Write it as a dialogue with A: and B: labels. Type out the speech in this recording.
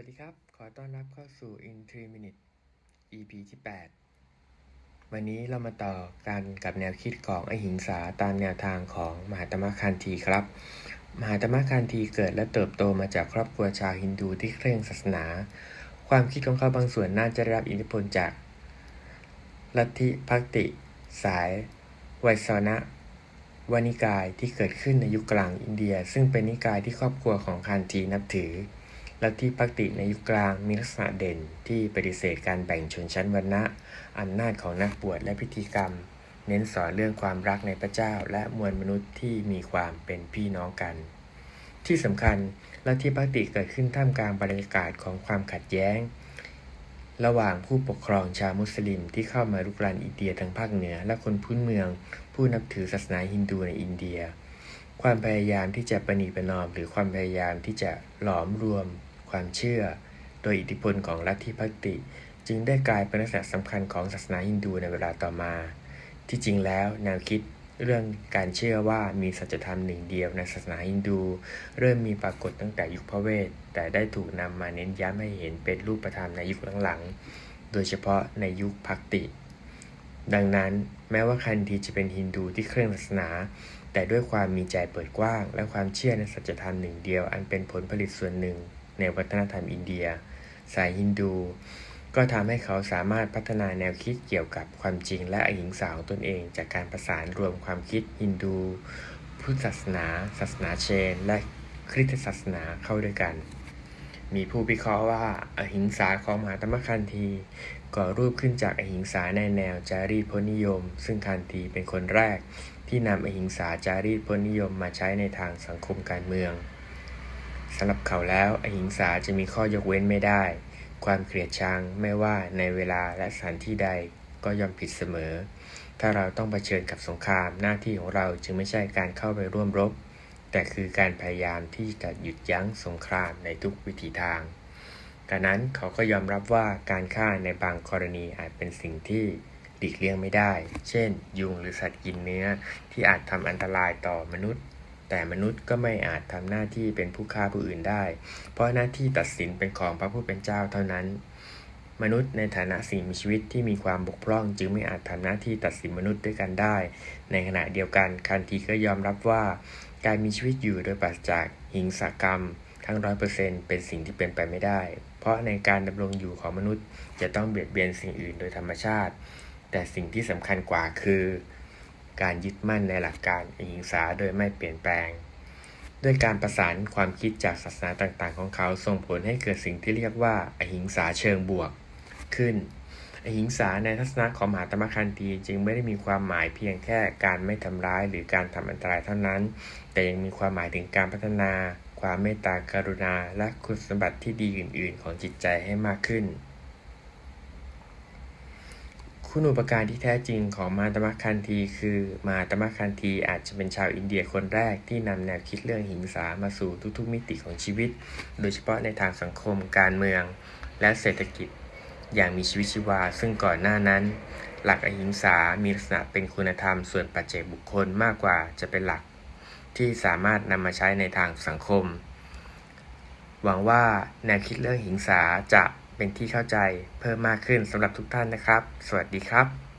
A: วัสดีครับ ขอต้อนรับเข้าสู่ In 3 Minute EP ที่ 8 วันนี้เรามาต่อกันกับแนวคิดของอหิงสาตามแนวทางของมหาตมะคันธีครับ มหาตมะคันธีเกิดและเติบโตมาจากครอบครัวชาวฮินดูที่เคร่งศาสนา ความคิดของเขาบางส่วนน่าจะได้รับอิทธิพลจาก ลัทธิพักติ สายไวยสนะวานิกายที่เกิดขึ้นในยุคกลางอินเดีย ซึ่งเป็นนิกายที่ครอบครัวของคันธีนับถือ ลัทธิพักติในยุคกลางมีลักษณะเด่นที่ปฏิเสธการแบ่งชนชั้นวรรณะอำนาจของนักบวชและพิธีกรรม เน้นสอนเรื่องความรักในพระเจ้า และมวลมนุษย์ที่มีความเป็นพี่น้องกัน ที่สำคัญลัทธิพักติเกิดขึ้นท่ามกลางบรรยากาศของความขัดแย้ง ระหว่างผู้ปกครองชาวมุสลิมที่เข้ามาลุกรานอินเดียทางภาคเหนือ และคนพื้นเมือง ผู้นับถือศาสนาฮินดูในอินเดีย ความพยายามที่จะประนีประนอม หรือความพยายามที่จะหลอมรวม ความเชื่อ โดยอิทธิพลของลัทธิพักติ จึงได้กลายเป็นลักษณะสำคัญของศาสนาฮินดูในเวลาต่อมา ที่จริงแล้วแนวคิดเรื่องการเชื่อว่ามีสัจธรรมหนึ่งเดียวในศาสนาฮินดู เริ่มมีปรากฏตั้งแต่ยุคพระเวท แต่ได้ถูกนำมาเน้นย้ำให้เห็นเป็นรูปธรรมในยุคหลังๆ โดยเฉพาะในยุคพักติ ดังนั้นแม้ว่าคันธีจะเป็นฮินดูที่เคร่งศาสนา แต่ด้วยความมีใจเปิดกว้าง และความเชื่อในสัจธรรมหนึ่งเดียวอันเป็นผลผลิตส่วนหนึ่ง ในวัฒนธรรมอินเดีย สายฮินดู ก็ทำให้เขาสามารถพัฒนาแนวคิดเกี่ยวกับความจริงและอหิงสาของตนเอง จากการประสานรวมความคิดฮินดูพุทธศาสนา ศาสนาเชน และคริสตศาสนาเข้าด้วยกัน มีผู้วิเคราะห์ว่าอหิงสาของมหาธรรมคันธีก่อรูปขึ้นจากอหิงสาในแนวจารีตพนิยม ซึ่งคันธีเป็นคนแรกที่นำอหิงสาจารีตพนิยมมาใช้ในทางสังคมการเมือง สำหรับเขาแล้วอหิงสาจะมีข้อยกเว้นไม่ได้ ความเกลียดชังไม่ว่าในเวลาและสถานที่ใดก็ย่อมผิดเสมอ ถ้าเราต้องเผชิญกับสงครามหน้าที่ของเราจึงไม่ใช่การเข้าไปร่วมรบ แต่คือการพยายามที่จะหยุดยั้งสงครามในทุกวิถีทางดังนั้นเขาก็ยอมรับว่าการฆ่าในบางกรณีอาจเป็นสิ่งที่หลีกเลี่ยงไม่ได้ เช่น ยุงหรือสัตว์กินเนื้อที่อาจทำอันตรายต่อมนุษย์ แต่มนุษย์ก็ไม่อาจทำหน้าที่เป็นผู้ฆ่าผู้อื่นได้ เพราะหน้าที่ตัดสินเป็นของพระผู้เป็นเจ้าเท่านั้น มนุษย์ในฐานะสิ่งมีชีวิตที่มีความบกพร่อง จึงไม่อาจทำหน้าที่ตัดสินมนุษย์ด้วยกันได้ ในขณะเดียวกันคันทีก็ยอมรับว่า การมีชีวิตอยู่โดยปราศจากหิงสากรรม ทั้งร้อยเปอร์เซ็นเป็นสิ่งที่เป็นไปไม่ได้ เพราะในการดำรงอยู่ของมนุษย์จะต้องเบียดเบียนสิ่งอื่นโดยธรรมชาติ แต่สิ่งที่สำคัญกว่าคือ การยึดมั่นในหลักการอหิงสาโดยไม่เปลี่ยนแปลง ด้วยการประสานความคิดจากศาสนาต่างๆ ของเขาส่งผลให้เกิดสิ่งที่เรียกว่าอหิงสาเชิงบวกขึ้น อหิงสาในทัศนะของมหาตมะคันธีจึงไม่ได้มีความหมายเพียงแค่การไม่ทำร้ายหรือการทำอันตรายเท่านั้น แต่ยังมีความหมายถึงการพัฒนาความเมตตากรุณา และคุณสมบัติที่ดีอื่น ๆ ของจิตใจให้มากขึ้น คุณูปการที่แท้จริงของมาตมะคันธีคือมาตมะคันธีอาจจะเป็นชาวอินเดียคนแรกที่นำแนวคิดเรื่องหิงสามาสู่ทุกๆมิติของชีวิต โดยเฉพาะในทางสังคมการเมือง และเศรษฐกิจ อย่างมีชีวิตชีวา ซึ่งก่อนหน้านั้น หลักอหิงสามีลักษณะเป็นคุณธรรมส่วนปัจเจกบุคคลมากกว่าจะเป็นหลัก ที่สามารถนำมาใช้ในทางสังคม หวังว่าแนวคิดเรื่องหิงสาจะ เป็นที่เข้าใจเพิ่มมากขึ้นสำหรับทุกท่านนะครับ สวัสดีครับ